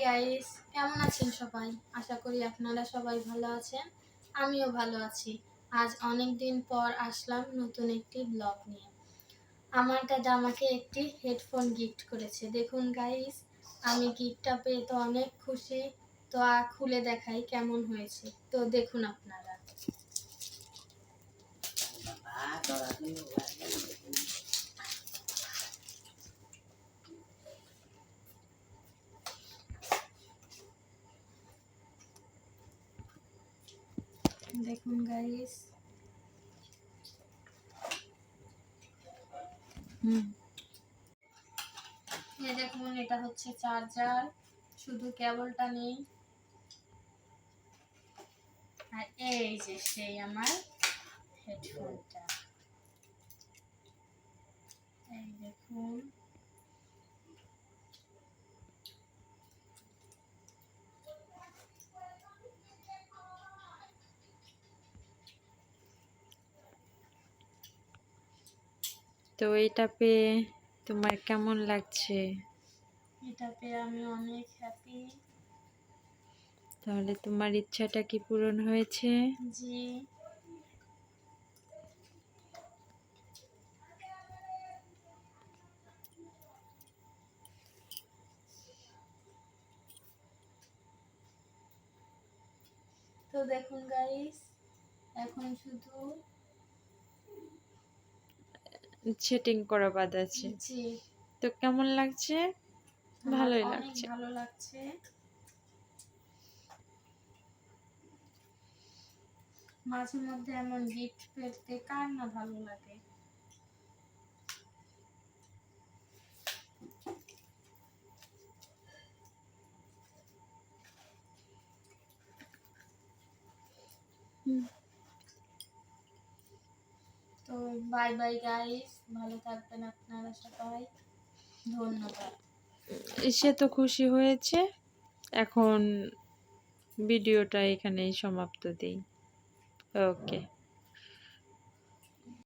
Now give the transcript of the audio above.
Guys কেমন আছেন সবাই আশা করি আপনারা সবাই ভালো আছেন আমিও ভালো আছি আজ অনেক দিন পর আসলাম নতুন একটি ব্লগ নিয়ে আমার দাদা আমাকে একটি হেডফোন গিফট করেছে দেখুন গাইস আমি গিফটটা পেয়ে তো অনেক খুশি তো আর খুলে দেখাই কেমন হয়েছে তো দেখুন আপনারা দেখুন গাইস হুম। এই দেখুন, এটা হচ্ছে চার্জার শুধু কেবলটা নেই। আর এই যে সেই আমার হেডফোনটা এই দেখুন। তো এটা পেয়ে তোমার কেমন লাগছে? এটা পেয়ে আমি অনেক হ্যাপি তাহলে তোমার ইচ্ছাটা কি পূরণ হয়েছে? জি। তো দেখুন গাইস এখন শুধু সেটিং করা বাদ আছে। জি। তো কেমন লাগছে? ভালোই লাগছে। ভালো লাগছে। মাঝে মধ্যে এমন গিফট পেতে কার না ভালো লাগে? হুম। তো বাই বাই গাইস, ভালো থাকবেন আপনারা সবাই। ধন্যবাদ। সে তো খুশি হয়েছে। এখন ভিডিওটা এখানেই সমাপ্ত দিই। ওকে।